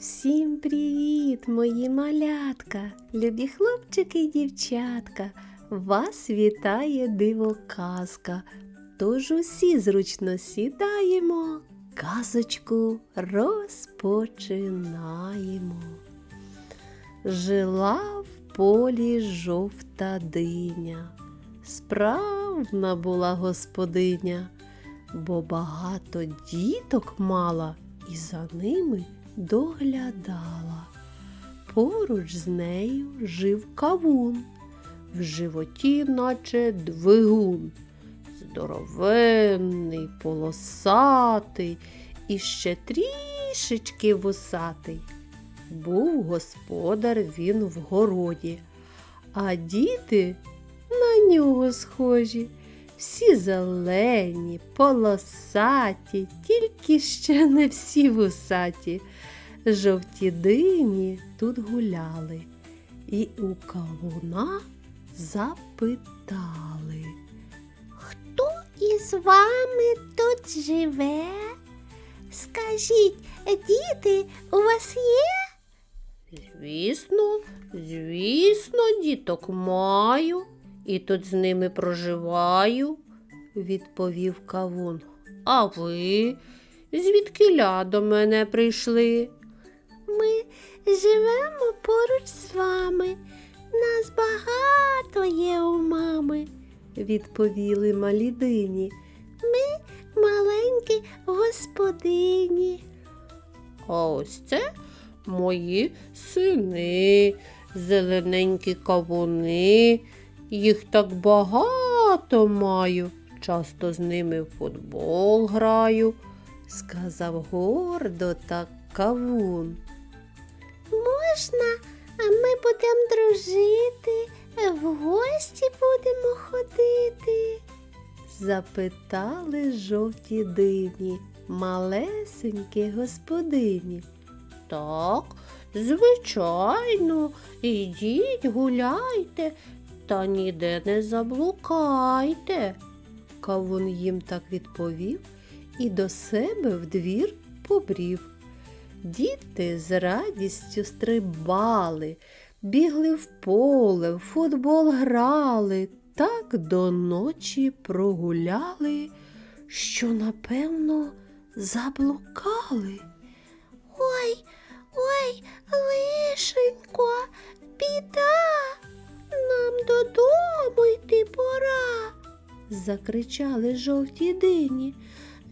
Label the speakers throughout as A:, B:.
A: Всім привіт, мої малятка, любі хлопчики і дівчатка. Вас вітає дивоказка. Тож усі зручно сідаємо, казочку розпочинаємо. Жила в полі жовта диня, справна була господиня, бо багато діток мала і за ними доглядала. Поруч з нею жив кавун, в животі, наче двигун, здоровенний, полосатий і ще трішечки вусатий. Був господар він в городі, а діти на нього схожі. Всі зелені, полосаті, тільки ще не всі вусаті. Жовті дині тут гуляли і у кавуна запитали.
B: Хто із вами тут живе? Скажіть, діти, у вас є?
A: Звісно, звісно, діток маю, і тут з ними проживаю, відповів кавун. А ви звідкиля до мене прийшли?
B: Ми живемо поруч з вами. Нас багато є у мами.
A: відповіли малі дині.
B: Маленькі господині.
A: А ось це мої сини, зелененькі кавуни. Їх так багато маю. Часто з ними в футбол граю, сказав гордо так кавун.
B: Можна, а ми будемо дружити, в гості будемо ходити.
A: Запитали жовті дині, малесенькі господині. Так, звичайно, ідіть гуляйте, та ніде не заблукайте. Кавун їм так відповів і до себе в двір побрів. Діти з радістю стрибали, бігли в поле, в футбол грали, так до ночі прогуляли, що, напевно, заблукали.
B: Ой, ой,
A: Закричали жовті дині.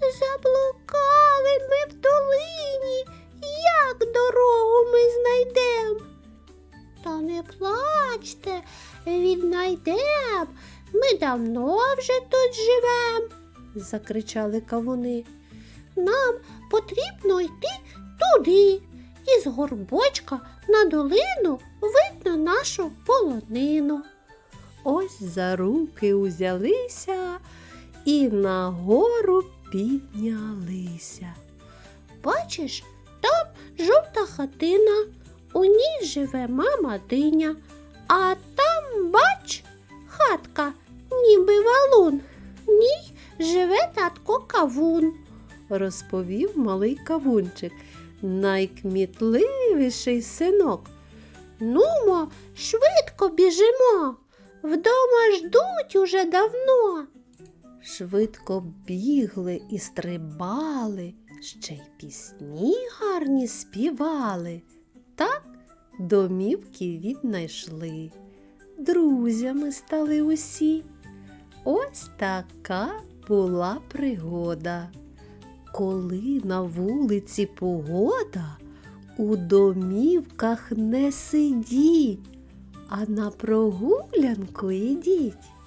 B: Заблукали ми в долині. Як дорогу ми знайдем? Та не плачте, віднайдем. Ми давно вже тут живем.
A: Закричали кавуни.
B: Нам потрібно йти туди. Із горбочка на долину видно нашу полонину.
A: Ось за руки узялися і нагору піднялися.
B: Бачиш, там жовта хатина, у ній живе мама диня, а там, бач, хатка, ніби валун. В ній живе татко кавун.
A: розповів малий кавунчик, найкмітливіший синок.
B: Нумо, швидко біжимо. Вдома ждуть уже давно.
A: Швидко бігли і стрибали, ще й пісні гарні співали. Так домівки віднайшли. Друзями стали усі. Ось така була пригода. Коли на вулиці погода, у домівках не сидіть, а на прогулянку ідіть.